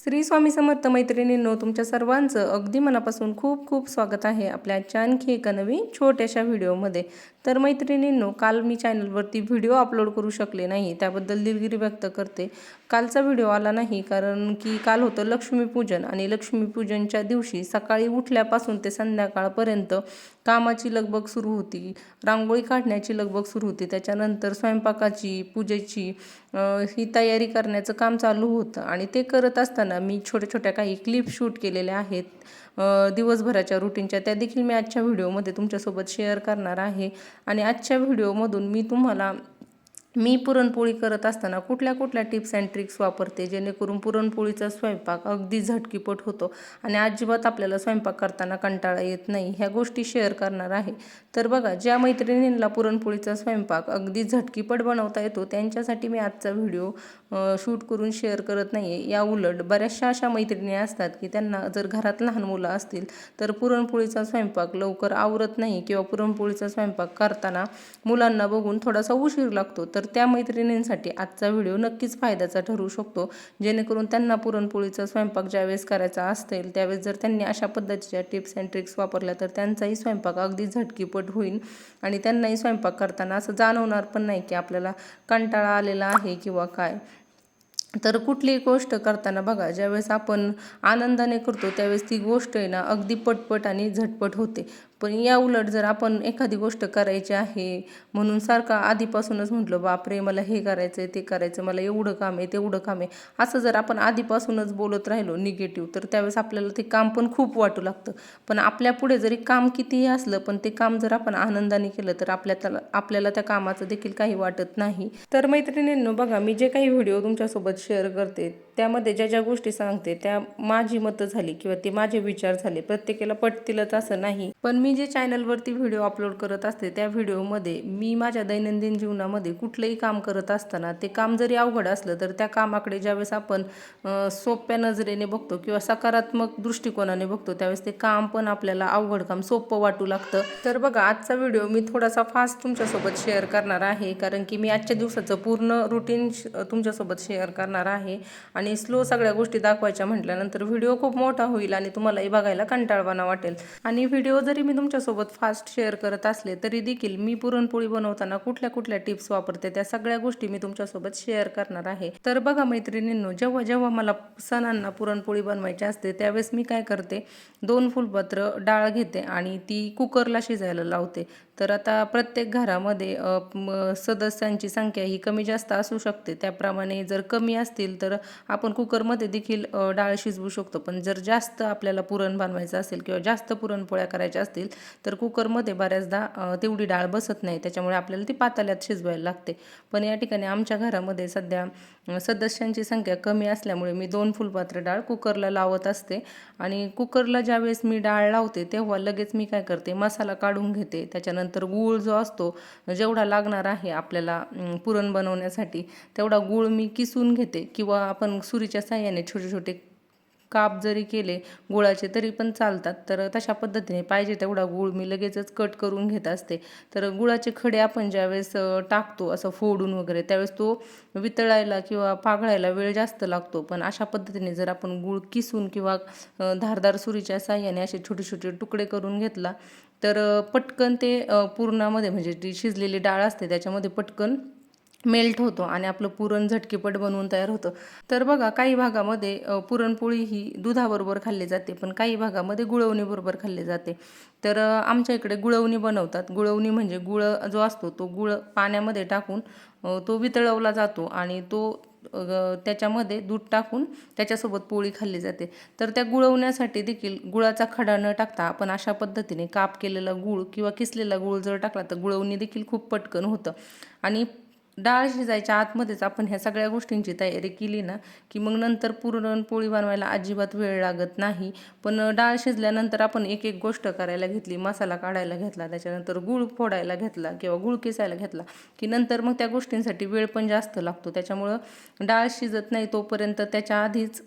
श्री स्वामी समर्थ मैत्रिणींनो तुमच्या सर्वांचं अगदी मनापासून खूप खूप स्वागत आहे आपल्या आजच्या आणखी एका नवीन छोट्याशा व्हिडिओमध्ये. तर मैत्रिणींनो काल मी चॅनलवरती व्हिडिओ अपलोड करू शकले नाही त्याबद्दल दिलगिरी व्यक्त करते. कालचा व्हिडिओ आला नाही कारण की काल होतं लक्ष्मीपूजन आणि लक्ष्मीपूजनच्या दिवशी सकाळी उठल्यापासून ते संध्याकाळपर्यंत कामाची लगबग सुरू होती. रांगोळी काढण्याची लगबग सुरू होती. त्याच्यानंतर स्वयंपाकाची पूजेची ही तयारी करण्याचं काम चालू होतं. आणि ते करत असताना मी छोट्या छोट्या काही क्लिप शूट केलेल्या आहेत. दिवसभराच्या रुटीनच्या. त्या देखील मी आजच्या व्हिडिओमध्ये तुमच्यासोबत शेअर करणार आहे. आणि आजच्या व्हिडिओमधून मी तुम्हाला मी पुरणपोळी करत असताना कुठल्या कुठल्या टिप्स अँड ट्रिक्स वापरते जेणेकरून पुरणपोळीचा स्वयंपाक अगदी झटकीपट होतो आणि अजिबात आपल्याला स्वयंपाक करताना कंटाळा येत नाही ह्या गोष्टी शेअर करणार आहे. तर बघा ज्या मैत्रिणींना पुरणपोळीचा स्वयंपाक अगदी झटकीपट बनवता येतो त्यांच्यासाठी मी आजचा व्हिडिओ शूट करून शेअर करत नाही आहे या उलट बऱ्याचशा अशा मैत्रिणी असतात की त्यांना जर घरात लहान मुलं असतील तर पुरणपोळीचा स्वयंपाक लवकर आवरत नाही किंवा पुरणपोळीचा स्वयंपाक करताना मुलांना बघून थोडासा उशीर लागतो. तर तर त्या मैत्रिणींसाठी आजचा व्हिडिओ नक्कीच फायद्याचा ठरू शकतो. जेणेकरून त्यांना पुरणपोळीचा स्वयंपाक ज्यावेळेस करायचा असेल त्यावेळेस जर त्यांनी अशा पद्धतीच्या टिप्स अँड ट्रिक्स वापरल्या तर त्यांचाही स्वयंपाक अगदी झटकीपट होईल. आणि त्यांनाही स्वयंपाक करताना असं जाणवणार पण नाही की आपल्याला कंटाळा आलेला आहे किंवा काय. तर कुठलीही गोष्ट करताना बघा ज्यावेळेस आपण आनंदाने करतो त्यावेळेस ती गोष्ट आहे ना अगदी पटपट आणि झटपट होते. पण या उलट जर आपण एखादी गोष्ट करायची आहे म्हणून सारखं आधीपासूनच म्हटलं बापरे मला हे करायचं आहे ते करायचं मला एवढं काम आहे तेवढं काम आहे. असं जर आपण आधीपासूनच बोलत राहिलो निगेटिव्ह तर त्यावेळेस आपल्याला ते काम पण खूप वाटू लागतं. पण आपल्या पुढे जरी काम कितीही असलं पण ते काम जर आपण आनंदाने केलं तर आपल्या आपल्याला त्या कामाचं देखील काही वाटत नाही. तर मैत्रिणींनो बघा मी जे काही व्हिडिओ तुमच्यासोबत शेअर करते त्यामध्ये ज्या ज्या गोष्टी सांगते त्या माझी मतं झाली किंवा ते माझे विचार झाले प्रत्येकाला पटतीलच असं नाही. पण मी जे चॅनलवरती व्हिडिओ अपलोड करत असते त्या व्हिडिओमध्ये मी माझ्या दैनंदिन जीवनामध्ये कुठलंही काम करत असताना ते काम जरी अवघड असलं तर त्या कामाकडे ज्यावेळेस आपण सोप्या नजरेने बघतो किंवा सकारात्मक दृष्टिकोनाने बघतो त्यावेळेस ते काम पण आपल्याला अवघड काम सोपं वाटू लागतं. तर बघा आजचा व्हिडिओ मी थोडासा फास्ट तुमच्यासोबत शेअर करणार आहे कारण की मी आजच्या दिवसाचं पूर्ण रुटीन तुमच्यासोबत शेअर करणार आहे. आणि आणि स्लो सगळ्या गोष्टी दाखवायच्या म्हटल्यानंतर व्हिडिओ खूप मोठा होईल आणि तुम्हालाही बघायला कंटाळवाना वाटेल. आणि व्हिडिओ जरी मी तुमच्यासोबत फास्ट शेअर करत असले तरी देखील मी पुरणपोळी बनवताना कुठल्या कुठल्या टिप्स वापरते त्या सगळ्या गोष्टी मी तुमच्यासोबत शेअर करणार आहे. तर बघा मैत्रिणींनो जेव्हा जेव्हा मला सणांना पुरणपोळी बनवायची असते त्यावेळेस मी काय करते दोन फुलपत्र डाळ घेते आणि ती कुकरला शिजायला लावते. तर आता प्रत्येक घरामध्ये सदस्यांची संख्या ही कमी जास्त असू शकते. त्याप्रमाणे जर कमी असतील तर आपण कुकरमध्ये देखील डाळ शिजवू शकतो. पण जर जास्त आपल्याला पुरण बनवायचं असेल किंवा जास्त पुरणपोळ्या करायच्या असतील तर कुकरमध्ये बऱ्याचदा तेवढी डाळ बसत नाही. त्याच्यामुळे आपल्याला ती पाताल्यात शिजवायला लागते. पण या ठिकाणी आमच्या घरामध्ये सध्या सदस्यांची संख्या कमी असल्यामुळे मी दोन फुलपात्र डाळ कुकरला लावत असते. आणि कुकरला ज्यावेळेस मी डाळ लावते तेव्हा लगेच मी काय करते मसाला काढून घेते. त्याच्यानंतर गूळ जो असतो जेवढा लागणार आहे आपल्याला पुरण बनवण्यासाठी तेवढा गूळ मी किसून घेते. किंवा आपण सुरीच्या साह्याने छोटे छोटे काप जरी केले गुळाचे तरी पण चालतात. तर तशा पद्धतीने पाहिजे तेवढा गूळ मी लगेचच कट करून घेत असते. तर गुळाचे खडे आपण ज्यावेळेस टाकतो असं फोडून वगैरे त्यावेळेस तो वितळायला किंवा पाघळायला वेळ जास्त लागतो. पण अशा पद्धतीने जर आपण गूळ किसून किंवा धारदार सुरीच्या साह्याने असे छोटे छोटे तुकडे करून घेतला तर पटकन ते पूर्णामध्ये म्हणजे जी शिजलेली डाळ असते त्याच्यामध्ये पटकन मेल्ट होतो आणि आपलं पुरण झटकीपट बनवून तयार होतं. तर बघा काही भागामध्ये पुरणपोळी ही दुधाबरोबर खाल्ली जाते पण काही भागामध्ये गुळवणीबरोबर खाल्ली जाते. तर आमच्या इकडे गुळवणी बनवतात. गुळवणी म्हणजे गुळ जो असतो तो गुळ पाण्यामध्ये टाकून तो वितळवला जातो आणि तो त्याच्यामध्ये दूध टाकून त्याच्यासोबत पोळी खाल्ली जाते. तर त्या गुळवण्यासाठी देखील गुळाचा खडा न टाकता आपण अशा पद्धतीने काप केलेला गुळ किंवा किसलेला गुळ जर टाकला तर गुळवणी देखील खूप पटकन होतं. आणि डाळ शिजायच्या आतमध्येच आपण ह्या सगळ्या गोष्टींची तयारी केली ना की मग नंतर पुरणपोळी बनवायला अजिबात वेळ लागत नाही. पण डाळ शिजल्यानंतर आपण एक एक गोष्ट करायला घेतली मसाला काढायला घेतला त्याच्यानंतर गूळ फोडायला घेतला किंवा गूळ किसायला घेतला की नंतर मग त्या गोष्टींसाठी वेळ पण जास्त लागतो. त्याच्यामुळं डाळ शिजत नाही तोपर्यंत त्याच्या आधीच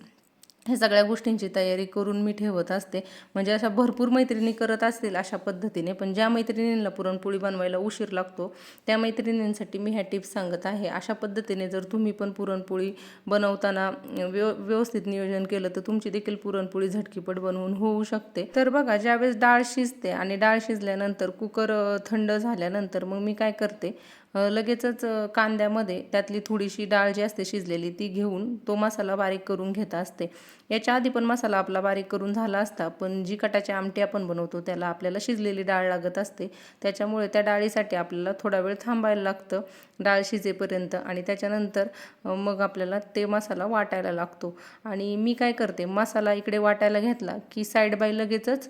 ह्या सगळ्या गोष्टींची तयारी करून मी ठेवत असते. म्हणजे अशा भरपूर मैत्रिणी करत असतील अशा पद्धतीने. पण ज्या मैत्रिणींना पुरणपोळी बनवायला उशीर लागतो त्या मैत्रिणींसाठी मी ह्या टिप्स सांगत आहे. अशा पद्धतीने जर तुम्ही पण पुरणपोळी बनवताना व्यव व्यवस्थित नियोजन केलं तर तुमची देखील पुरणपोळी झटकीपट बनवून होऊ शकते. तर बघा ज्यावेळेस डाळ शिजते आणि डाळ शिजल्यानंतर कुकर थंड झाल्यानंतर मग मी काय करते लगेचच कांद्यामध्ये त्यातली थोडीशी डाळ जी असते शिजलेली ती घेऊन तो मसाला बारीक करून घेत असते. याच्या आधी पण मसाला आपला बारीक करून झाला असता पण जी कटाची आमटी आपण बनवतो त्याला आपल्याला शिजलेली डाळ लागत असते. त्याच्यामुळे त्या डाळीसाठी आपल्याला थोडा वेळ थांबायला लागतं डाळ शिजेपर्यंत आणि त्याच्यानंतर मग आपल्याला ते मसाला वाटायला लागतो. आणि मी काय करते मसाला इकडे वाटायला घेतला की साईड बाय लगेचच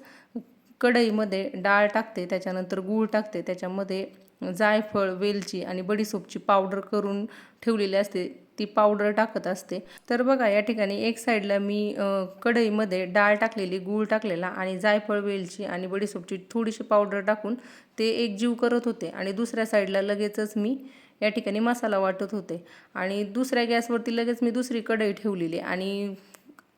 कढईमध्ये डाळ टाकते त्याच्यानंतर गूळ टाकते त्याच्यामध्ये जायफळ वेलची आणि बडीसोपची पावडर करून ठेवलेली असते. ती पावडर टाकत असते. तर बघा या ठिकाणी एक साईडला मी कढईमध्ये डाळ टाकलेली गूळ टाकलेला आणि जायफळ वेलची आणि बडीसोपची थोडीशी पावडर टाकून ते एक जीव करत होते. आणि दुसऱ्या साईडला लगेचच मी या ठिकाणी मसाला वाटत होते. आणि दुसऱ्या गॅसवरती लगेच मी दुसरी कढई ठेवलेली आणि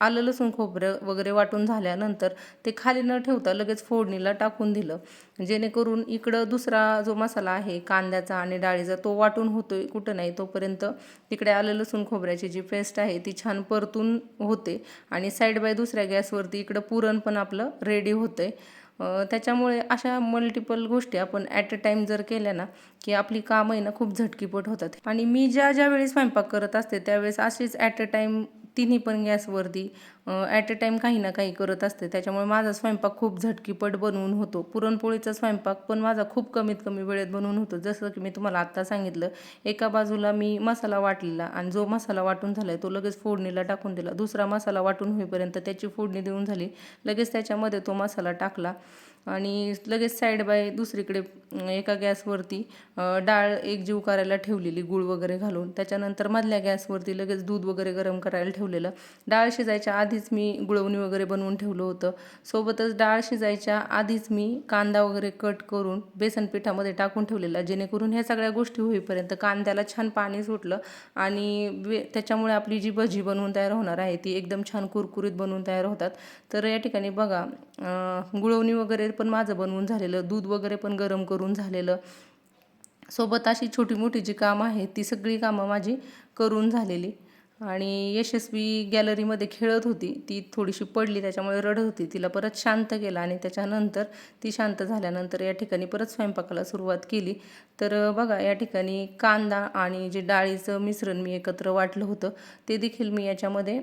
आलं लसूण खोबरं वगैरे वाटून झाल्यानंतर ते खाली न ठेवता लगेच फोडणीला टाकून दिलं. जेणेकरून इकडं दुसरा जो मसाला आहे कांद्याचा आणि डाळीचा तो वाटून होतोय कुठं नाही तोपर्यंत तिकडे आलं लसूण खोबऱ्याची जी पेस्ट आहे ती छान परतून होते आणि साईड बाय दुसऱ्या गॅसवरती इकडं पुरण पण आपलं रेडी होतंय. त्याच्यामुळे अशा मल्टिपल गोष्टी आपण ॲट अ टाईम जर केल्या ना की आपली कामं आहे ना खूप झटकीपट होतात. आणि मी ज्या ज्या वेळी स्वयंपाक करत असते त्यावेळेस अशीच ॲट अ टाईम तिन्ही पण गॅसवरती ॲट अ टाईम काही ना काही करत असते. त्याच्यामुळे माझा स्वयंपाक खूप झटकीपट बनवून होतो. पुरणपोळीचा स्वयंपाक पण माझा खूप कमीत कमी वेळेत बनवून होतो. जसं की मी तुम्हाला आत्ता सांगितलं एका बाजूला मी मसाला वाटलेला आणि जो मसाला वाटून झाला आहे तो लगेच फोडणीला टाकून दिला. दुसरा मसाला वाटून होईपर्यंत त्याची फोडणी देऊन झाली. लगेच त्याच्यामध्ये तो मसाला टाकला आणि लगेच साईड बाय दुसरीकडे एका गॅसवरती डाळ एक जीव करायला ठेवलेली गूळ वगैरे घालून. त्याच्यानंतर मधल्या गॅसवरती लगेच दूध वगैरे गरम करायला ठेवलेलं. डाळ शिजायच्या आधी आधीच मी गुळवणी वगैरे बनवून ठेवलं होतं. सोबतच डाळ शिजायच्या आधीच मी कांदा वगैरे कट करून बेसन पिठामध्ये टाकून ठेवलेला जेणेकरून ह्या सगळ्या गोष्टी होईपर्यंत कांद्याला छान पाणी सुटलं आणि वे त्याच्यामुळे आपली जी भजी बनवून तयार होणार आहे ती एकदम छान कुरकुरीत बनवून तयार होतात. तर या ठिकाणी बघा गुळवणी वगैरे पण माझं बनवून झालेलं दूध वगैरे पण गरम करून झालेलं. सोबत अशी छोटी मोठी जी कामं आहेत ती सगळी कामं माझी करून झालेली. आणि यशस्वी गॅलरीमध्ये खेळत होती. ती थोडीशी पडली त्याच्यामुळे रडत होती. तिला परत शांत केलं आणि त्याच्यानंतर ती शांत झाल्यानंतर या ठिकाणी परत स्वयंपाकाला सुरुवात केली. तर बघा या ठिकाणी कांदा आणि जे डाळीचं मिश्रण मी एकत्र वाटलं होतं ते देखील मी याच्यामध्ये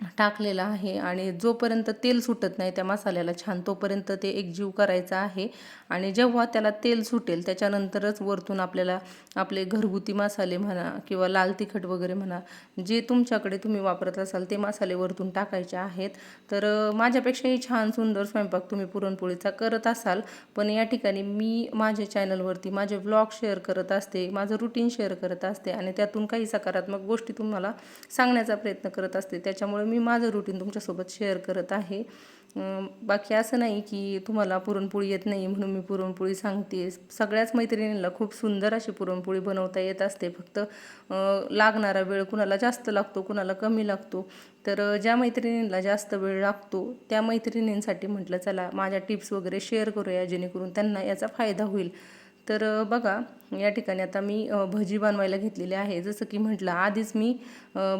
टाकलेलं आहे आणि जोपर्यंत तेल सुटत नाही त्या मसाल्याला छान तोपर्यंत ते एकजीव करायचा आहे. आणि जेव्हा त्याला तेल सुटेल त्याच्यानंतरच वरतून आपल्याला आपले घरगुती मसाले म्हणा किंवा लाल तिखट वगैरे म्हणा जे तुमच्याकडे तुम्ही वापरत असाल ते मसाले वरतून टाकायचे आहेत. तर माझ्यापेक्षाही छान सुंदर स्वयंपाक तुम्ही पुरणपोळीचा करत असाल. पण या ठिकाणी मी माझ्या चॅनलवरती माझे व्लॉग शेअर करत असते माझं रुटीन शेअर करत असते आणि त्यातून काही सकारात्मक गोष्टी तुम्हाला सांगण्याचा प्रयत्न करत असते. त्याच्यामुळे मी माझं रुटीन तुमच्यासोबत शेअर करत आहे. बाकी असं नाही की तुम्हाला पुरणपोळी येत नाही म्हणून मी पुरणपोळी सांगते. सगळ्याच मैत्रिणींना खूप सुंदर अशी पुरणपोळी बनवता येत असते. फक्त लागणारा वेळ कुणाला जास्त लागतो कुणाला कमी लागतो. तर ज्या मैत्रिणींना जास्त वेळ लागतो त्या मैत्रिणींसाठी म्हटलं चला माझ्या टिप्स वगैरे शेअर करूया जेणेकरून त्यांना याचा फायदा होईल. तर बघा या ठिकाणी आता मी भजी बनवायला घेतलेली आहे. जसं की म्हटलं आधीच मी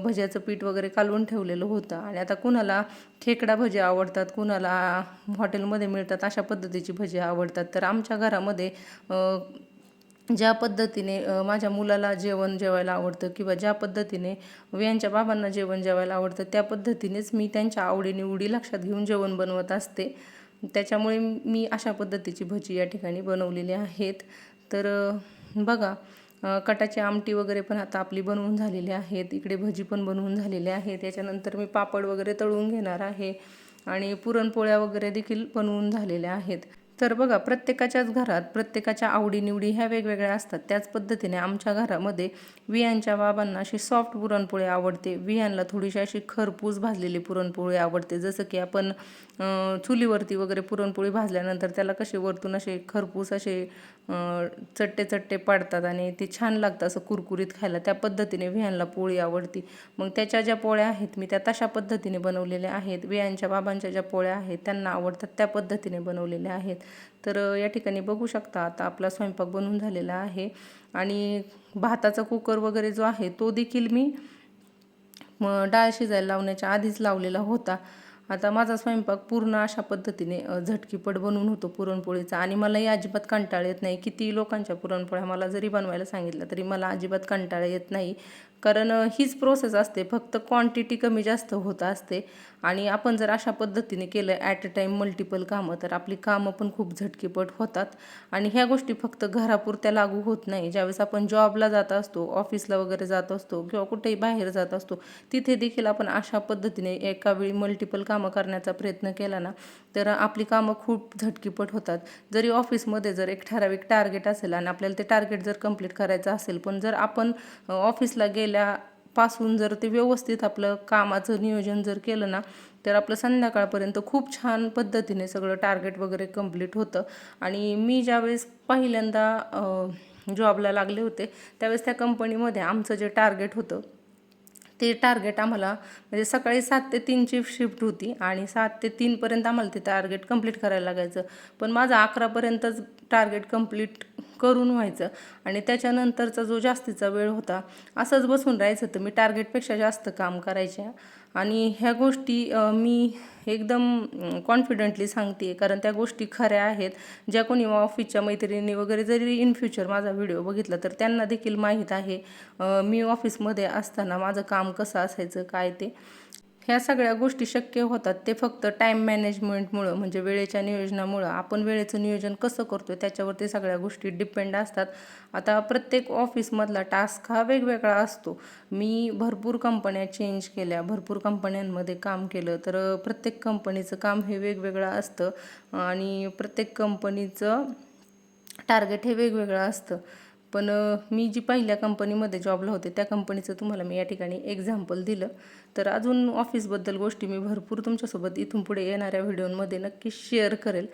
भज्याचं पीठ वगैरे कालवून ठेवलेलं होतं. आणि आता कुणाला खेकडा भजी आवडतात कुणाला हॉटेलमध्ये मिळतात अशा पद्धतीची भजी आवडतात. तर आमच्या घरामध्ये ज्या पद्धतीने माझ्या मुलाला जेवण जेवायला आवडतं किंवा ज्या पद्धतीने यांच्या बाबांना जेवण जेवायला आवडतं त्या पद्धतीनेच मी त्यांच्या आवडीनिवडी लक्षात घेऊन जेवण बनवत असते. त्याच्यामुळे मी अशा पद्धतीची भजी या ठिकाणी बनवलेली आहेत. तर बघा कटाची आमटी वगैरे पण आता आपली बनवून झालेली आहेत. इकडे भजी पण बनवून झालेली आहेत. याच्यानंतर मी पापड वगैरे तळून घेणार आहे. आणि पुरणपोळ्या वगैरे देखील बनवून झालेल्या आहेत. तर बघा प्रत्येकाच्याच घरात प्रत्येकाच्या आवडीनिवडी ह्या वेगवेगळ्या असतात. त्याच पद्धतीने आमच्या घरामध्ये वियांच्या बाबांना अशी सॉफ्ट पुरणपोळी आवडते. वियांना थोडीशी अशी खरपूस भाजलेली पुरणपोळी आवडते. जसं की आपण चुलीवरती वगैरे पुरणपोळी भाजल्यानंतर त्याला कसे वरतून असे खरपूस असे चट्टे चट्टे पाडतात आणि ते छान लागतं असं कुरकुरीत खायला. त्या पद्धतीने वियांना पोळी आवडती. मग त्याच्या ज्या पोळ्या आहेत मी त्या तशा पद्धतीने बनवलेल्या आहेत. वियांच्या बाबांच्या ज्या पोळ्या आहेत त्यांना आवडतात त्या पद्धतीने बनवलेल्या आहेत. तर या ठिकाणी बघू शकता आता आपला स्वयंपाक बनवून झालेला आहे. आणि भाताचा कुकर वगैरे जो आहे तो देखील मी डाळ शिजायला लावण्याच्या आधीच लावलेला होता. आता माझा स्वयंपाक पूर्ण अशा पद्धतीने झटकीपट बनवून होतो पुरणपोळीचा. आणि मलाही अजिबात कंटाळा येत नाही. किती लोकांच्या पुरणपोळ्या मला जरी बनवायला सांगितलं तरी मला अजिबात कंटाळा येत नाही. कारण हीच प्रोसेस असते. फक्त क्वांटिटी कमी जास्त होत असते. आणि आपण जर अशा पद्धतीने केलं ॲट अ टाईम मल्टिपल कामं तर आपली कामं पण खूप झटकीपट होतात. आणि ह्या गोष्टी फक्त घरापुरत्या लागू होत नाही. ज्यावेळेस आपण जॉबला जात असतो ऑफिसला वगैरे जात असतो किंवा कुठेही बाहेर जात असतो तिथे देखील आपण अशा पद्धतीने एका वेळी मल्टिपल कामं करण्याचा प्रयत्न केला ना तर आपली कामं खूप झटकीपट होतात. जरी ऑफिसमध्ये जर एक ठराविक टार्गेट असेल आणि आपल्याला ते टार्गेट जर कंप्लीट करायचं असेल पण जर आपण ऑफिसला गेलं पहिल्यापासून जर ते व्यवस्थित आपलं कामाचं नियोजन जर केलं ना तर आपलं संध्याकाळपर्यंत खूप छान पद्धतीने सगळं टार्गेट वगैरे कंप्लीट होतं. आणि मी ज्यावेळेस पहिल्यांदा जॉबला लागले होते त्यावेळेस त्या कंपनीमध्ये आमचं जे टार्गेट होतं ते टार्गेट आम्हाला म्हणजे सकाळी सात ते तीनची शिफ्ट होती आणि सात ते तीनपर्यंत आम्हाला ते टार्गेट कंप्लीट करायला लागायचं. पण माझं अकरापर्यंतच टार्गेट कंप्लीट करून व्हायचं. आणि त्याच्यानंतरचा जो जास्तीचा वेळ होता असंच बसून राहायचं तर मी टार्गेटपेक्षा जास्त काम करायच्या आणि ह्या गोष्टी मी एकदम कॉन्फिडंटली सांगते कारण त्या गोष्टी खऱ्या आहेत. ज्या कोणी ऑफिसच्या मैत्रिणी वगैरे जरी इन फ्युचर माझा व्हिडिओ बघितला तर त्यांना देखील माहीत आहे मी ऑफिसमध्ये असताना माझं काम कसं असायचं काय ते. ह्या सगळ्या गोष्टी शक्य होतात. ते फक्त टाईम मॅनेजमेंटमुळं म्हणजे वेळेच्या नियोजनामुळं. आपण वेळेचं नियोजन कसं करतो त्याच्यावरती सगळ्या गोष्टी डिपेंड असतात. आता प्रत्येक ऑफिसमधला टास्क हा वेगवेगळा असतो. मी भरपूर कंपन्या चेंज केल्या भरपूर कंपन्यांमध्ये काम केलं तर प्रत्येक कंपनीचं काम हे वेगवेगळं असतं. आणि प्रत्येक कंपनीचं टार्गेट हे वेगवेगळं असतं. पण मी जी पहिल्या कंपनीमध्ये जॉबला होते त्या कंपनीचं तुम्हाला मी या ठिकाणी एक्झाम्पल दिलं. तर अजून ऑफिसबद्दल गोष्टी मी भरपूर तुमच्यासोबत इथून पुढे येणाऱ्या व्हिडिओमध्ये नक्की शेअर करेल.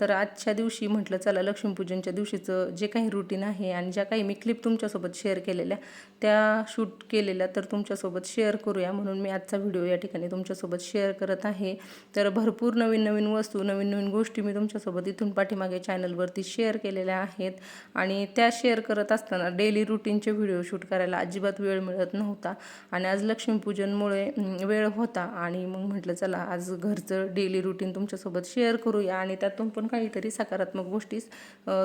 तर आजच्या दिवशी म्हटलं चला लक्ष्मीपूजनच्या दिवशीचं जे काही रुटीन आहे आणि ज्या काही मी क्लिप तुमच्यासोबत शेअर केलेल्या त्या शूट केलेल्या तर तुमच्यासोबत शेअर करूया. म्हणून मी आजचा व्हिडिओ या ठिकाणी तुमच्यासोबत शेअर करत आहे. तर भरपूर नवीन नवीन वस्तू नवीन नवीन गोष्टी मी तुमच्यासोबत इथून पाठीमागे चॅनलवरती शेअर केलेल्या आहेत. आणि त्या शेअर करत असताना डेली रुटीनचे व्हिडिओ शूट करायला अजिबात वेळ मिळत नव्हता. आणि आज लक्ष्मीपूजनमुळे वेळ होता. आणि मग म्हटलं चला आज घरचं डेली रुटीन तुमच्यासोबत शेअर करूया. आणि त्यात त्यातून पण काहीतरी सकारात्मक गोष्टी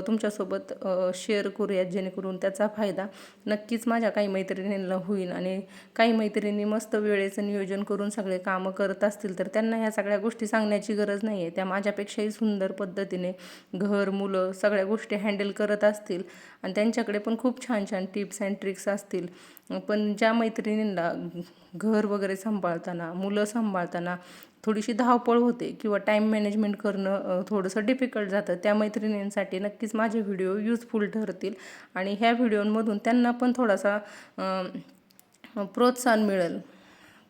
तुमच्यासोबत शेअर करूयात जेणेकरून त्याचा फायदा नक्कीच माझ्या काही मैत्रिणींना होईल. आणि काही मैत्रिणी मस्त वेळेचं नियोजन करून सगळे कामं करत असतील तर त्यांना ह्या सगळ्या गोष्टी सांगण्याची गरज नाही आहे त्या माझ्यापेक्षाही सुंदर पद्धतीने घर मुलं सगळ्या गोष्टी हँडल करत असतील. आणि त्यांच्याकडे पण खूप छान छान टिप्स अँड ट्रिक्स असतील. पण ज्या मैत्रिणींना घर वगैरे सांभाळताना मुलं सांभाळताना थोडीशी धावपळ होते किंवा टाईम मॅनेजमेंट करणं थोडंसं डिफिकल्ट जातं. त्या मैत्रिणींसाठी नक्कीच माझे व्हिडिओ यूजफुल ठरतील आणि ह्या व्हिडिओमधून त्यांना पण थोडासा प्रोत्साहन मिळेल.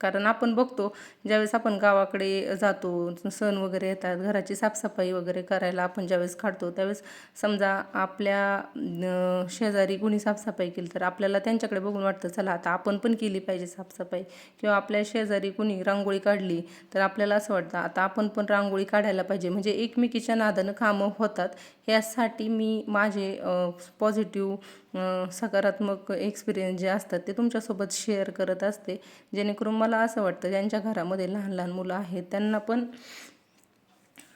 कारण आपण बघतो ज्यावेळेस आपण गावाकडे जातो सण वगैरे येतात घराची साफसफाई वगैरे करायला आपण ज्यावेळेस काढतो त्यावेळेस समजा आपल्या शेजारी कुणी साफसफाई केली तर आपल्याला त्यांच्याकडे बघून वाटतं चला आता आपण पण केली पाहिजे साफसफाई. किंवा आपल्या शेजारी कुणी रांगोळी काढली तर आपल्याला असं वाटतं आता आपण पण रांगोळी काढायला पाहिजे. म्हणजे एकमेकीच्या नादानं कामं होतात. यासाठी मी माझे पॉझिटिव्ह सकारात्मक एक्सपिरियन्स जे असतात ते तुमच्यासोबत शेअर करत असते. जेणेकरून मला मला असं वाटतं ज्यांच्या घरामध्ये लहान लहान मुलं आहेत त्यांना पण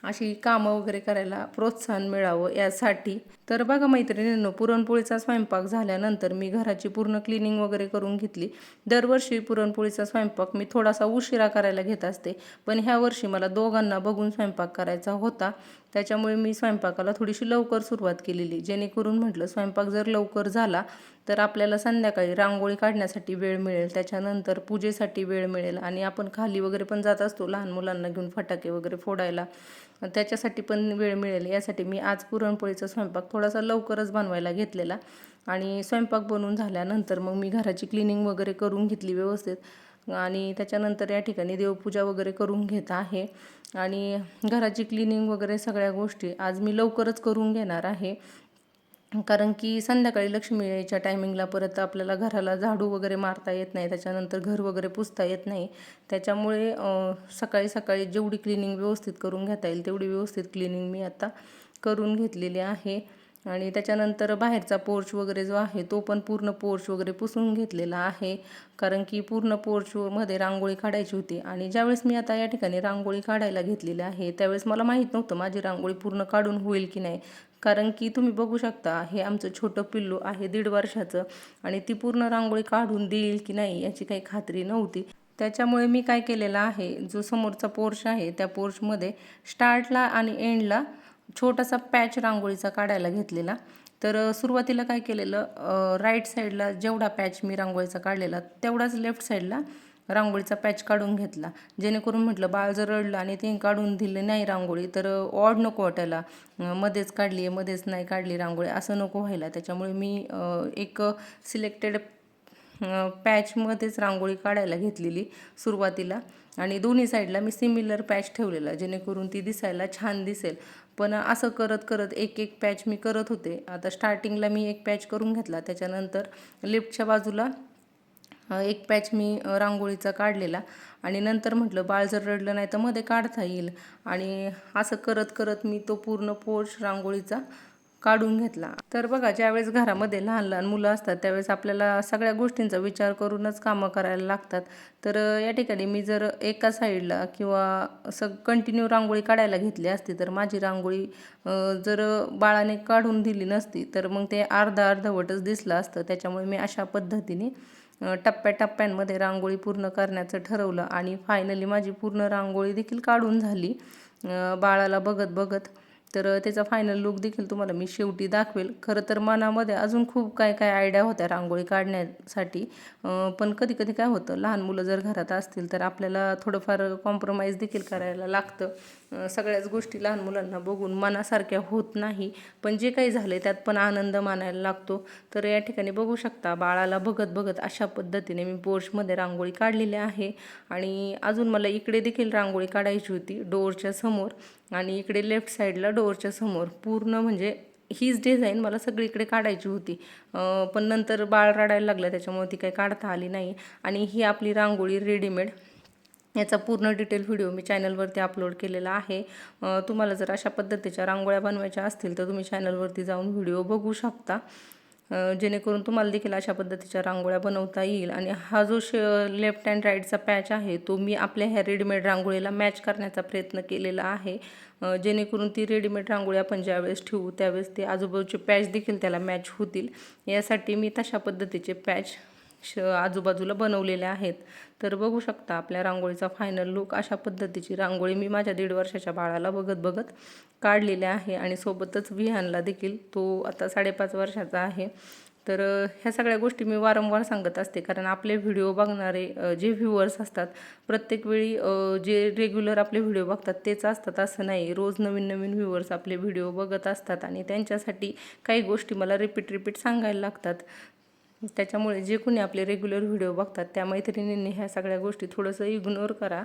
अशी कामं वगैरे करायला प्रोत्साहन मिळावं यासाठी तर बघा मैत्रिणींनो पुरणपोळीचा स्वयंपाक झाल्यानंतर मी घराची पूर्ण क्लिनिंग वगैरे करून घेतली. दरवर्षी पुरणपोळीचा स्वयंपाक मी थोडासा उशिरा करायला घेत असते. पण ह्या वर्षी मला दोघांना बघून स्वयंपाक करायचा होता. त्याच्यामुळे मी स्वयंपाकाला थोडीशी लवकर सुरुवात केलेली. जेणेकरून म्हटलं स्वयंपाक जर लवकर झाला तर आपल्याला संध्याकाळी रांगोळी काढण्यासाठी वेळ मिळेल. त्याच्यानंतर पूजेसाठी वेळ मिळेल. आणि आपण खाली वगैरे पण जात असतो लहान मुलांना घेऊन फटाके वगैरे फोडायला. त्याच्यासाठी पण वेळ मिळेल. यासाठी मी आज पुरणपोळीचा स्वयंपाक थोडासा लवकरच बनवायला घेतलेला आणि स्वयंपाक बनवून झाल्यानंतर मग मी घराची क्लिनिंग वगैरे करून घेतली व्यवस्थित. आणि त्याच्यानंतर या ठिकाणी देवपूजा वगैरे करून घेत आहे. आणि घराची क्लिनिंग वगैरे सगळ्या गोष्टी आज मी लवकरच करून घेणार आहे. कारण की संध्याकाळी लक्ष्मी यायच्या टायमिंगला परत आपल्याला घराला झाडू वगैरे मारता येत नाही त्याच्यानंतर घर वगैरे पुसता येत नाही. त्याच्यामुळे सकाळी सकाळी जेवढी क्लिनिंग व्यवस्थित करून घेता येईल तेवढी व्यवस्थित क्लिनिंग मी आता करून घेतलेली आहे. आणि त्याच्यानंतर बाहेरचा पोर्च वगैरे जो आहे तो पण पूर्ण पोर्च वगैरे पुसून घेतलेला आहे. कारण की पूर्ण पोर्चमध्ये रांगोळी काढायची होती आणि ज्यावेळेस मी आता या ठिकाणी रांगोळी काढायला घेतलेली आहे त्यावेळेस मला माहीत नव्हतं माझी रांगोळी पूर्ण काढून होईल की नाही. कारण की तुम्ही बघू शकता हे आमचं छोटं पिल्लू आहे दीड वर्षाचं आणि ती पूर्ण रांगोळी काढून देईल की नाही याची काही खात्री नव्हती. त्याच्यामुळे मी काय केलेलं आहे जो समोरचा पोर्च आहे त्या पोर्चमध्ये स्टार्टला आणि एंडला छोटासा पॅच रांगोळीचा काढायला घेतलेला. तर सुरुवातीला काय केलेलं राईट साईडला जेवढा पॅच मी रांगोळीचा काढलेला तेवढाच लेफ्ट साईडला रांगोळीचा पॅच काढून घेतला. जेणेकरून म्हटलं बाळ जर रडलं आणि ते काढून दिले नाही रांगोळी तर ऑड नको वाटायला. मध्येच काढली आहे मध्येच नाही काढली रांगोळी असं नको व्हायला. त्याच्यामुळे मी एक सिलेक्टेड पॅचमध्येच रांगोळी काढायला घेतलेली सुरुवातीला. आणि दोन्ही साईडला मी सिमिलर पॅच ठेवलेला जेणेकरून ती दिसायला छान दिसेल. पण असं करत करत एक एक पॅच मी करत होते. आता स्टार्टिंगला मी एक पॅच करून घेतला. त्याच्यानंतर लिफ्टच्या बाजूला एक पॅच मी रांगोळीचा काढलेला. आणि नंतर म्हटलं बाळ जर रडलं नाही तर मध्ये काढता येईल. आणि असं करत करत मी तो पूर्ण पोर्च रांगोळीचा काढून घेतला. तर बघा ज्यावेळेस घरामध्ये लहान लहान मुलं असतात त्यावेळेस आपल्याला सगळ्या गोष्टींचा विचार करूनच कामं करायला लागतात. तर या ठिकाणी मी जर एका साईडला किंवा असं कंटिन्यू रांगोळी काढायला घेतली असती तर माझी रांगोळी जर बाळाने काढून दिली नसती तर मग ते अर्धा अर्धवटच दिसलं असतं. त्याच्यामुळे मी अशा पद्धतीने टप्प्याटप्प्यांमध्ये रांगोळी पूर्ण करण्याचं ठरवलं आणि फायनली माझी पूर्ण रांगोळी देखील काढून झाली. बाळाला बघत बघत तर त्याचा फायनल लुक देखील तुम्हाला मी शेवटी दाखवेल. खरं तर मनामध्ये अजून खूप काय काय आयडिया होत्या रांगोळी काढण्यासाठी. पण कधी कधी काय होतं लहान मुलं जर घरात असतील तर आपल्याला थोडंफार कॉम्प्रोमाइज देखील करायला लागतं. सगळ्याच गोष्टी लहान मुलांना बघून मनासारख्या होत नाही. पण जे काही झाले त्यात पण आनंद मानायला लागतो. तर या ठिकाणी बघू शकता बाळाला बघत बघत अशा पद्धतीने मी पोर्चमध्ये रांगोळी काढलेली आहे. आणि अजून मला इकडे देखील रांगोळी काढायची होती डोअरच्या समोर. आणि इकडे लेफ्ट साईडला डोअरच्या समोर पूर्ण म्हणजे हीच डिझाईन मला सगळीकडे काढायची होती. पण नंतर बाळ रडायला लागलं त्याच्यामुळे ती काही काढता आली नाही. आणि ही आपली रांगोळी रेडीमेड याचा पूर्ण डिटेल व्हिडिओ मी चॅनलवरती अपलोड केलेला आहे. तुम्हाला जर अशा पद्धतीच्या रांगोळ्या बनवायच्या असतील तर तुम्ही चॅनलवरती जाऊन व्हिडिओ बघू शकता. जेणेकरून तुम्हाला देखील अशा पद्धतीच्या रांगोळ्या बनवता येईल. आणि हा जो श लेफ्ट अँड राईटचा पॅच आहे तो मी आपल्या ह्या रेडीमेड रांगोळीला मॅच करण्याचा प्रयत्न केलेला आहे. जेणेकरून ती रेडीमेड रांगोळी आपण ज्यावेळेस ठेवू त्यावेळेस ते आजूबाजूचे पॅच देखील त्याला मॅच होतील. यासाठी मी तशा पद्धतीचे पॅच श आजूबाजूला बनवलेल्या आहेत. तर बघू शकता आपल्या रांगोळीचा फायनल लुक अशा पद्धतीची रांगोळी मी माझ्या दीड वर्षाच्या बाळाला बघत बघत काढलेली आहे आणि सोबतच विहानला देखील तो आता साडेपाच वर्षाचा आहे. तर ह्या सगळ्या गोष्टी मी वारंवार सांगत असते कारण आपले व्हिडिओ बघणारे जे व्ह्युअर्स असतात प्रत्येक वेळी जे रेग्युलर आपले व्हिडिओ बघतात तेच असतात असं नाही. रोज नवीन नवीन व्ह्युअर्स आपले व्हिडिओ बघत असतात आणि त्यांच्यासाठी काही गोष्टी मला रिपीट रिपीट सांगायला लागतात. त्याच्यामुळे जे कोणी आपले रेग्युलर व्हिडिओ बघतात त्या मैत्रिणींनी ह्या सगळ्या गोष्टी थोडंसं इग्नोर करा.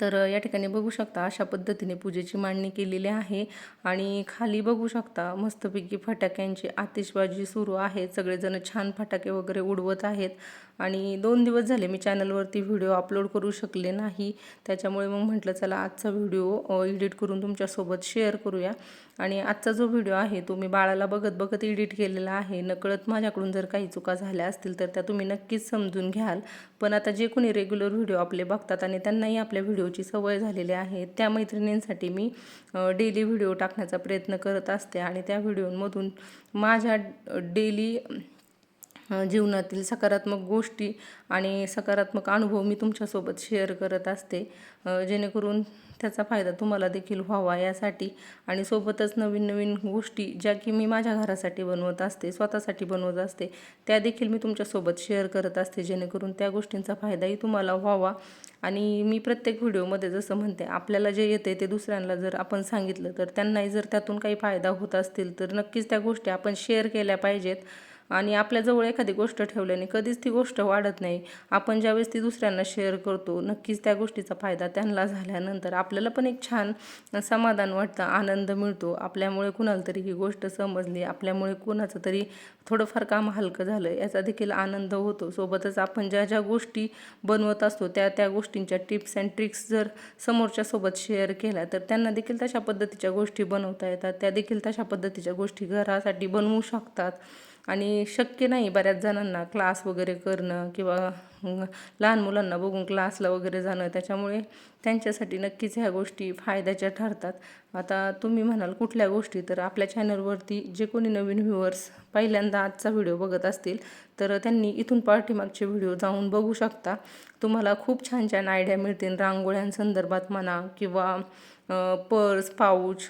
तर या ठिकाणी बघू शकता अशा पद्धतीने पूजेची मांडणी केलेली आहे. आणि खाली बघू शकता मस्तपैकी फटाक्यांची आतिषबाजी सुरू आहे. सगळेजण छान फटाके वगैरे उडवत आहेत. आणि दोन दिवस झाले मी चॅनलवरती व्हिडिओ अपलोड करू शकले नाही. त्याच्यामुळे मग म्हटलं चला आजचा व्हिडिओ एडिट करून तुमच्यासोबत शेअर करूया. आणि आजचा जो व्हिडिओ आहे तो मी बाळाला बघत बघत एडिट केलेला आहे. नकळत माझ्याकडून जर काही चुका झाल्या असतील तर त्या तुम्ही नक्कीच समजून घ्याल. पण आता जे कोणी रेग्युलर व्हिडिओ आपले बघतात आणि त्यांनाही आपल्या व्हिडिओची सवय झालेली आहे त्या मैत्रिणींसाठी मी डेली व्हिडिओ टाकण्याचा प्रयत्न करत असते. आणि त्या व्हिडिओमधून माझ्या डेली जीवनातील सकारात्मक गोष्टी आणि सकारात्मक अनुभव मी तुमच्यासोबत शेअर करत असते. जेणेकरून त्याचा फायदा तुम्हाला देखील व्हावा यासाठी आणि सोबतच नवीन नवीन गोष्टी ज्या की मी माझ्या घरासाठी बनवत असते स्वतःसाठी बनवत असते त्या देखील मी तुमच्यासोबत शेअर करत असते. जेणेकरून त्या गोष्टींचा फायदाही तुम्हाला व्हावा आणि मी प्रत्येक व्हिडिओमध्ये जसं म्हणते आपल्याला जे येते ते दुसऱ्यांना जर आपण सांगितलं तर त्यांनाही जर त्यातून काही फायदा होत असतील तर नक्कीच त्या गोष्टी आपण शेअर केल्या पाहिजेत. आणि आपल्याजवळ एखादी गोष्ट ठेवल्याने कधीच ती गोष्ट वाढत नाही. आपण ज्यावेळेस ती दुसऱ्यांना शेअर करतो नक्कीच त्या गोष्टीचा फायदा त्यांना झाल्यानंतर आपल्याला पण एक छान समाधान वाटतं आनंद मिळतो. आपल्यामुळे कुणाला तरी ही गोष्ट समजली आपल्यामुळे कुणाचं तरी थोडंफार काम हलकं झालं याचा देखील आनंद होतो. सोबतच आपण ज्या ज्या गोष्टी बनवत असतो त्या त्या गोष्टींच्या टिप्स अँड ट्रिक्स जर समोरच्यासोबत शेअर केल्या तर त्यांना देखील तशा पद्धतीच्या गोष्टी बनवता येतात. त्या देखील तशा पद्धतीच्या गोष्टी घरासाठी बनवू शकतात. आणि शक्य नाही बऱ्याच जणांना क्लास वगैरे करणं किंवा लहान मुलांना बघून क्लासला वगैरे जाणं. त्याच्यामुळे त्यांच्यासाठी नक्कीच ह्या गोष्टी फायद्याच्या ठरतात. आता तुम्ही म्हणाल कुठल्या गोष्टी तर आपल्या चॅनलवरती जे कोणी नवीन व्ह्युअर्स पहिल्यांदा आजचा व्हिडिओ बघत असतील तर त्यांनी इथून पाठीमागचे व्हिडिओ जाऊन बघू शकता. तुम्हाला खूप छान छान आयडिया मिळतील. रांगोळ्यांसंदर्भात म्हणा किंवा पर्स पाऊच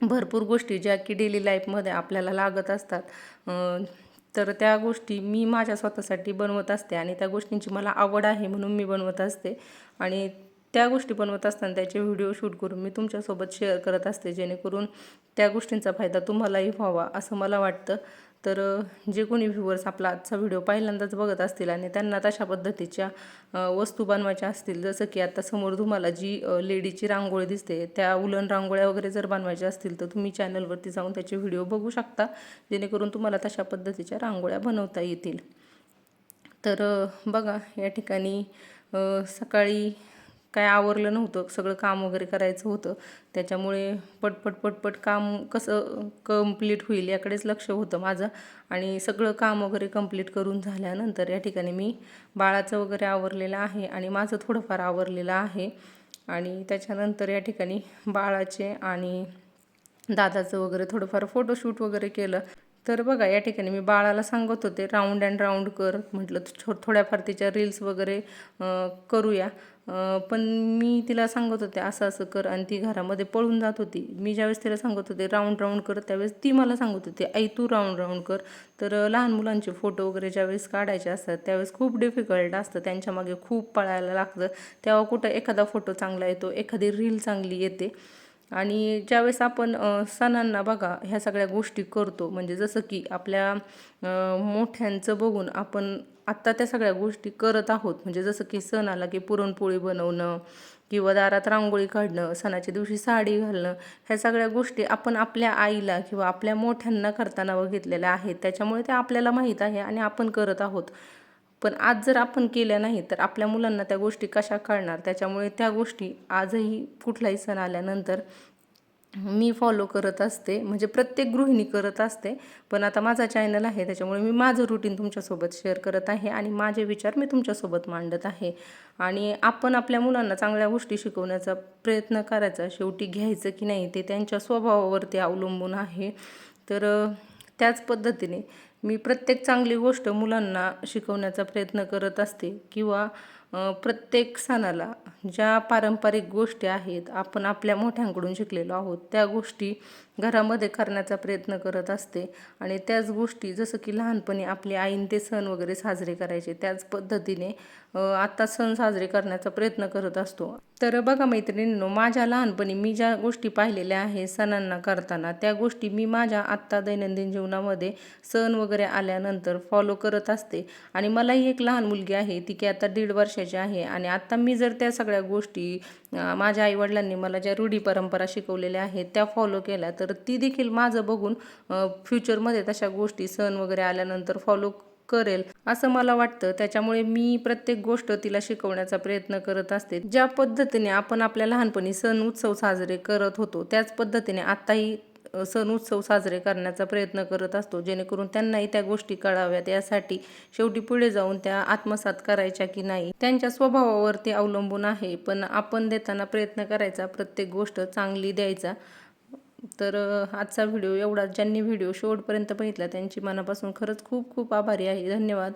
भरपूर गोष्टी ज्या की डेली लाईफमध्ये आपल्याला लागत असतात. तर त्या गोष्टी मी माझ्या स्वतःसाठी बनवत असते आणि त्या गोष्टींची मला आवड आहे म्हणून मी बनवत असते. आणि त्या गोष्टी बनवत असताना त्याचे व्हिडिओ शूट करून मी तुमच्यासोबत शेअर करत असते जेणेकरून त्या गोष्टींचा फायदा तुम्हालाही व्हावा असं मला वाटतं. तर जे कोणी व्ह्युअर्स आपला आजचा व्हिडिओ पहिल्यांदाच बघत असतील आणि त्यांना तशा पद्धतीच्या वस्तू बनवायच्या असतील जसं की आता समोर तुम्हाला जी लेडीची रांगोळी दिसते त्या उलन रांगोळ्या वगैरे जर बनवायच्या असतील तर तुम्ही चॅनलवरती जाऊन त्याचे व्हिडिओ बघू शकता जेणेकरून तुम्हाला तशा पद्धतीच्या रांगोळ्या बनवता येतील. तर बघा या ठिकाणी सकाळी काय आवरलं नव्हतं सगळं काम वगैरे करायचं होतं. त्याच्यामुळे पटपट पटपट काम कसं कंप्लीट होईल याकडेच लक्ष होतं माझं. आणि सगळं काम वगैरे कंप्लीट करून झाल्यानंतर या ठिकाणी मी बाळाचं वगैरे आवरलेलं आहे आणि माझं थोडंफार आवरलेलं आहे. आणि त्याच्यानंतर या ठिकाणी बाळाचे आणि दादाचं वगैरे थोडंफार फोटोशूट वगैरे केलं. तर बघा या ठिकाणी मी बाळाला सांगत होते राऊंड अँड राऊंड कर म्हटलं. छो थोड्याफार तिच्या रील्स वगैरे करूया. पण मी तिला सांगत होते असं असं कर आणि ती घरामध्ये पळून जात होती. मी ज्यावेळेस तिला सांगत होते राऊंड राऊंड कर त्यावेळेस ती मला सांगत होती आई तू राऊंड राऊंड कर. तर लहान मुलांचे फोटो वगैरे ज्यावेळेस काढायचे असतात त्यावेळेस खूप डिफिकल्ट असतं. त्यांच्यामागे खूप पळायला लागतं. तेव्हा कुठं एखादा फोटो चांगला येतो एखादी रील चांगली येते. आणि ज्यावेळेस आपण सणांना बघा ह्या सगळ्या गोष्टी करतो. म्हणजे जसं की आपल्या मोठ्यांचं बघून आपण आत्ता त्या सगळ्या गोष्टी करत आहोत. म्हणजे जसं की सण आला की पुरणपोळी बनवणं किंवा दारात रांगोळी काढणं सणाच्या दिवशी साडी घालणं ह्या सगळ्या गोष्टी आपण आपल्या आईला किंवा आपल्या मोठ्यांना करताना बघितलेल्या आहेत. त्याच्यामुळे ते आपल्याला माहीत आहे आणि आपण करत आहोत. पण आज जर आपण केल्या नाही तर आपल्या मुलांना त्या गोष्टी कशा कळणार? त्याच्यामुळे त्या गोष्टी आजही कुठलाही सण आल्यानंतर मी फॉलो करत असते म्हणजे प्रत्येक गृहिणी करत असते पण आता माझा चॅनल आहे त्याच्यामुळे मी माझं रुटीन तुमच्यासोबत शेअर करत आहे आणि माझे विचार मी तुमच्यासोबत मांडत आहे. आणि आपण आपल्या मुलांना चांगल्या गोष्टी शिकवण्याचा प्रयत्न करायचा शेवटी घ्यायचं की नाही ते त्यांच्या स्वभावावरती अवलंबून आहे. तर त्याच पद्धतीने मी प्रत्येक चांगली गोष्ट मुलांना शिकवण्याचा प्रयत्न करत असते किंवा प्रत्येक सणाला ज्या पारंपरिक गोष्टी आहेत आपण आपल्या मोठ्यांकडून शिकलेलो आहोत त्या गोष्टी घरामध्ये करण्याचा प्रयत्न करत असते. आणि त्याच गोष्टी जसं की लहानपणी आपली आईन ते सण वगैरे साजरे करायचे त्याच पद्धतीने आत्ता सण साजरे करण्याचा प्रयत्न करत असतो. तर बघा मैत्रिणींनो माझ्या लहानपणी मी ज्या गोष्टी पाहिलेल्या आहे सणांना करताना त्या गोष्टी मी माझ्या आत्ता दैनंदिन जीवनामध्ये सण वगैरे आल्यानंतर फॉलो करत असते. आणि मलाही एक लहान मुलगी आहे ती की आता दीड वर्षाची आहे. आणि आत्ता मी जर त्या सगळ्या गोष्टी माझ्या आईवडिलांनी मला ज्या रूढी परंपरा शिकवलेल्या आहेत त्या फॉलो केल्या. तर ती देखील माझं बघून फ्युचरमध्ये तशा गोष्टी सण वगैरे आल्यानंतर फॉलो करेल असं मला वाटतं. त्याच्यामुळे मी प्रत्येक गोष्ट तिला शिकवण्याचा प्रयत्न करत असते. ज्या पद्धतीने आपण आपल्या लहानपणी सण उत्सव साजरे करत होतो त्याच पद्धतीने आत्ताही सण उत्सव साजरे करण्याचा प्रयत्न करत असतो. जेणेकरून त्यांनाही त्या गोष्टी कळाव्यात. यासाठी शेवटी पुढे जाऊन त्या आत्मसात करायच्या की नाही त्यांच्या स्वभावावरती अवलंबून आहे. पण आपण देताना प्रयत्न करायचा प्रत्येक गोष्ट चांगली द्यायचा. तर आजचा व्हिडिओ एवढा ज्यांनी व्हिडिओ शेवटपर्यंत बघितला त्यांची मनापासून खरंच खूप खूप आभारी आहे. धन्यवाद.